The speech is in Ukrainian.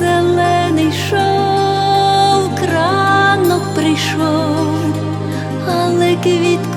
зелений шов, кранок прийшов, але квітка.